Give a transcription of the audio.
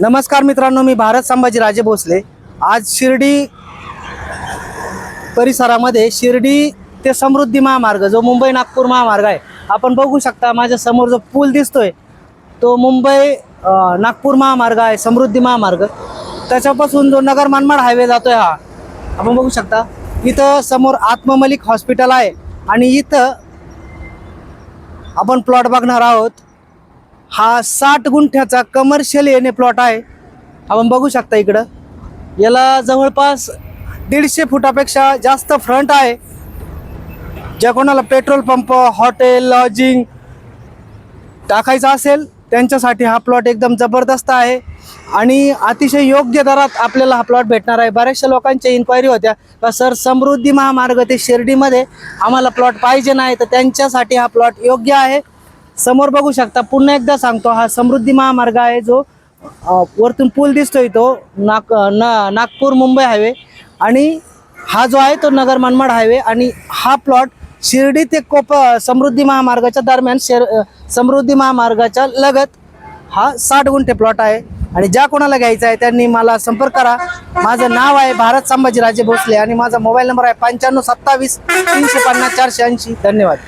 नमस्कार मित्रांनो मी भारत संभाजी राजे भोसले. आज शिर्डी परिसरामध्ये शिर्डी ते समृद्धी महामार्ग जो मुंबई नागपूर महामार्ग आहे आपण बघू शकता माझ्यासमोर जो पूल दिसतोय तो मुंबई नागपूर महामार्ग आहे समृद्धी महामार्ग. त्याच्यापासून जो नगर मनमाड हायवे जातोय हा आपण बघू शकता. इथं समोर आत्ममलिक हॉस्पिटल आहे आणि इथं आपण प्लॉट बघणार आहोत. हा साठ गुंठ्याचा कमर्शियल येणे प्लॉट आहे. आपण बघू शकता इकडं. याला जवळपास दीडशे फुटापेक्षा जास्त फ्रंट आहे. ज्या कोणाला पेट्रोल पंप हॉटेल लॉजिंग टाकायचं असेल त्यांच्यासाठी हा प्लॉट एकदम जबरदस्त आहे. आणि अतिशय योग्य दरात आपल्याला हा प्लॉट भेटणार आहे. बऱ्याचशा लोकांच्या इन्क्वायरी होत्या का सर समृद्धी महामार्ग ते शिर्डीमध्ये आम्हाला प्लॉट पाहिजे नाही तर त्यांच्यासाठी हा प्लॉट योग्य आहे. समोर बघू शकता पुन्हा एकदा सांगतो हा समृद्धी महामार्ग आहे जो वरतून पूल दिसतोय तो नाग ना नागपूर मुंबई हायवे. आणि हा जो आहे तो नगर मनमाड हायवे आणि हा प्लॉट शिर्डी ते कोप समृद्धी महामार्गाच्या दरम्यान शेर समृद्धी महामार्गाच्या लगत हा साठ गुंठे प्लॉट आहे. आणि ज्या कोणाला घ्यायचा आहे त्यांनी मला संपर्क करा. माझं नाव आहे भारत संभाजीराजे भोसले आणि माझा मोबाईल नंबर आहे पंच्याण्णव सत्तावीस तीनशे पन्नास चारशे ऐंशी. धन्यवाद.